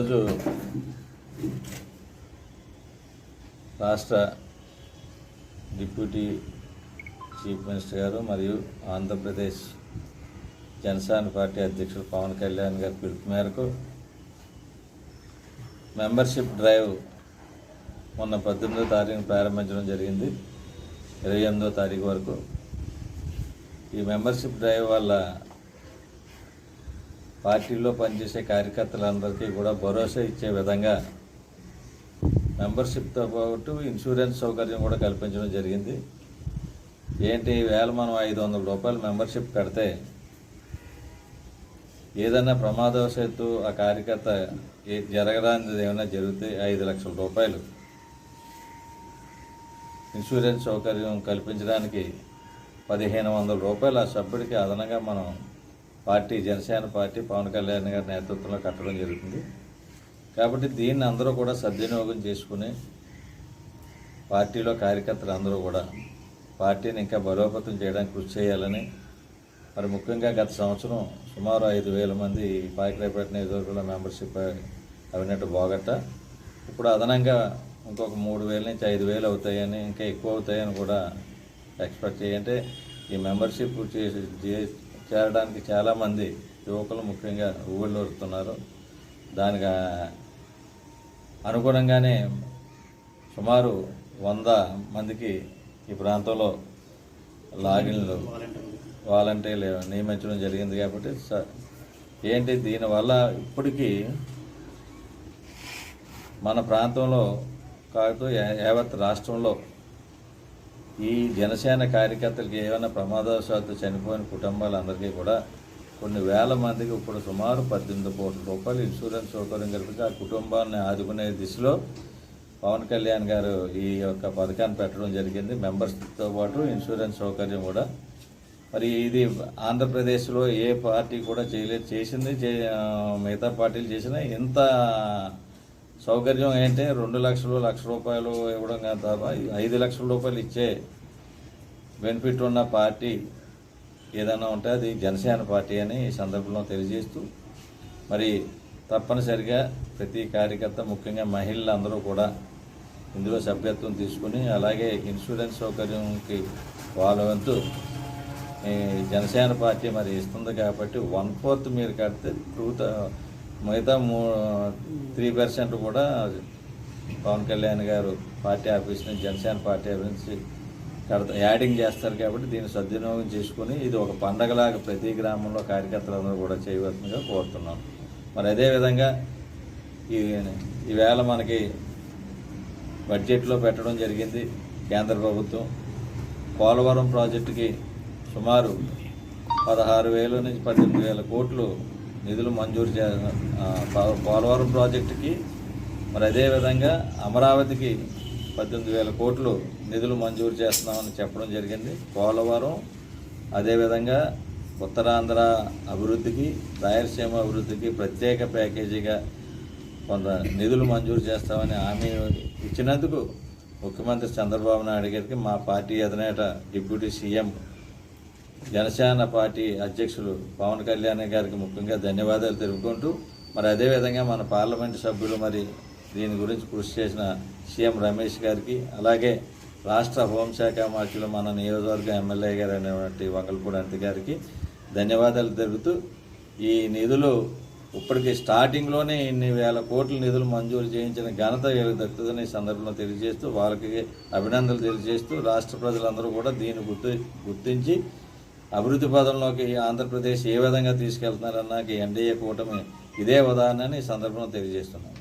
ఈరోజు రాష్ట్ర deputy chief minister గారు మరియు ఆంధ్రప్రదేశ్ జనసేన పార్టీ అధ్యక్షుడు పవన్ కళ్యాణ్ గారి పిలుపు మేరకు మెంబర్షిప్ డ్రైవ్ మొన్న పద్దెనిమిదో తారీఖున ప్రారంభించడం జరిగింది. ఇరవై ఎనిమిదో తారీఖు వరకు ఈ మెంబర్షిప్ డ్రైవ్ వల్ల పార్టీలో పనిచేసే కార్యకర్తలందరికీ కూడా భరోసా ఇచ్చే విధంగా మెంబర్షిప్తో పాటు ఇన్సూరెన్స్ సౌకర్యం కూడా కల్పించడం జరిగింది. ఏంటి వేళ మనం ఐదు వందల రూపాయలు మెంబర్షిప్ కడితే ఏదైనా ప్రమాదవశాత్తు ఆ కార్యకర్త జరగడానికి ఏమైనా జరిగితే ఐదు లక్షల రూపాయలు ఇన్సూరెన్స్ సౌకర్యం కల్పించడానికి పదిహేను వందల రూపాయలు ఆ సభ్యుడికి అదనంగా మనం పార్టీ జనసేన పార్టీ పవన్ కళ్యాణ్ గారి నేతృత్వంలో కట్టడం జరుగుతుంది. కాబట్టి దీన్ని అందరూ కూడా సద్వినియోగం చేసుకుని పార్టీలో కార్యకర్తలు అందరూ కూడా పార్టీని ఇంకా బలోపేతం చేయడానికి కృషి చేయాలని మరి ముఖ్యంగా గత సంవత్సరం సుమారు ఐదు వేల మంది పాకిరేపేట నియోజకవర్గంలో మెంబర్షిప్ అవినట్టు బాగట్ట ఇప్పుడు అదనంగా ఇంకొక మూడు వేల నుంచి ఐదు వేలు అవుతాయని ఇంకా ఎక్కువ అవుతాయని కూడా ఎక్స్పెక్ట్ చేయంటే ఈ మెంబర్షిప్ చేసి చేరడానికి చాలామంది యువకులు ముఖ్యంగా ఊళ్ళో దానికి అనుగుణంగానే సుమారు వంద మందికి ఈ ప్రాంతంలో లాగిన్లు వాలంటీర్లు నియమించడం జరిగింది కాబట్టి స- ఏంటి దీనివల్ల ఇప్పటికీ మన ప్రాంతంలో కాదు యావత్ రాష్ట్రంలో ఈ జనసేన కార్యకర్తలకి ఏమైనా ప్రమాదవశాత్తు చనిపోయిన కుటుంబాలందరికీ కూడా కొన్ని వేల మందికి ఇప్పుడు సుమారు పద్దెనిమిది కోట్ల రూపాయలు ఇన్సూరెన్స్ సౌకర్యం కల్పించి ఆ కుటుంబాన్ని ఆదుకునే దిశలో పవన్ కళ్యాణ్ గారు ఈ యొక్క పథకాన్ని పెట్టడం జరిగింది. మెంబర్స్తో పాటు ఇన్సూరెన్స్ సౌకర్యం కూడా. మరి ఇది ఆంధ్రప్రదేశ్లో ఏ పార్టీ కూడా చేయలేదు. చేసింది చే- మిగతా పార్టీలు చేసినా ఇంత సౌకర్యం ఏంటి? రెండు లక్షలు లక్ష రూపాయలు ఇవ్వడం కాదు తప్ప ఐదు లక్షల రూపాయలు ఇచ్చే బెనిఫిట్ ఉన్న పార్టీ ఏదైనా ఉంటే అది జనసేన పార్టీ అని ఈ సందర్భంలో తెలియజేస్తూ మరి తప్పనిసరిగా ప్రతి కార్యకర్త ముఖ్యంగా మహిళలు అందరూ కూడా ఇందులో సభ్యత్వం తీసుకుని అలాగే ఇన్సూరెన్స్ సౌకర్యంకి వాళ్ళ వంతు జనసేన పార్టీ మరి ఇస్తుంది కాబట్టి వన్ ఫోర్త్ మీరు కడితే టూ మిగతా మూ త్రీ పర్సెంట్ కూడా పవన్ కళ్యాణ్ గారు పార్టీ ఆఫీస్ నుంచి జనసేన పార్టీ ఆఫీస్ నుంచి కడత యాడింగ్ చేస్తారు కాబట్టి దీన్ని సద్వినియోగం చేసుకుని ఇది ఒక పండగలాగా ప్రతి గ్రామంలో కార్యకర్తలందరూ కూడా చేయవలసిందిగా కోరుతున్నాం. మరి అదేవిధంగా ఈ ఈవేళ మనకి బడ్జెట్లో పెట్టడం జరిగింది కేంద్ర ప్రభుత్వం. పోలవరం ప్రాజెక్టుకి సుమారు పదహారు వేల నుంచి పద్దెనిమిది వేల కోట్లు నిధులు మంజూరు చే పోలవరం ప్రాజెక్టుకి మరి అదేవిధంగా అమరావతికి పద్దెనిమిది వేల కోట్లు నిధులు మంజూరు చేస్తున్నామని చెప్పడం జరిగింది. పోలవరం అదేవిధంగా ఉత్తరాంధ్ర అభివృద్ధికి రాయలసీమ అభివృద్ధికి ప్రత్యేక ప్యాకేజీగా కొంత నిధులు మంజూరు చేస్తామని హామీ ఇచ్చినందుకు ముఖ్యమంత్రి చంద్రబాబు నాయుడు గారికి మా పార్టీ అధినేత డిప్యూటీ సీఎం జనసేన పార్టీ అధ్యక్షులు పవన్ కళ్యాణ్ గారికి ముఖ్యంగా ధన్యవాదాలు తెలుపుకుంటూ మరి అదేవిధంగా మన పార్లమెంటు సభ్యులు మరి దీని గురించి కృషి చేసిన సీఎం రమేష్ గారికి అలాగే రాష్ట్ర హోంశాఖ మార్చులు మన నియోజకవర్గ ఎమ్మెల్యే గారు అనేటువంటి వంగల్పూడి అంతి గారికి ధన్యవాదాలు తెలుపుతూ ఈ నిధులు ఇప్పటికి స్టార్టింగ్లోనే ఇన్ని వేల కోట్ల నిధులు మంజూరు చేయించిన ఘనత వీళ్ళకి దక్కుతుందని ఈ సందర్భంలో తెలియజేస్తూ వాళ్ళకి అభినందనలు తెలియజేస్తూ రాష్ట్ర ప్రజలందరూ కూడా దీన్ని గుర్తు గుర్తించి అభివృద్ధి పదంలోకి ఆంధ్రప్రదేశ్ ఏ విధంగా తీసుకెళ్తున్నారన్నాకి ఎన్డీఏ కూటమి ఇదే ఉదాహరణని ఈ సందర్భంలో తెలియజేస్తున్నాను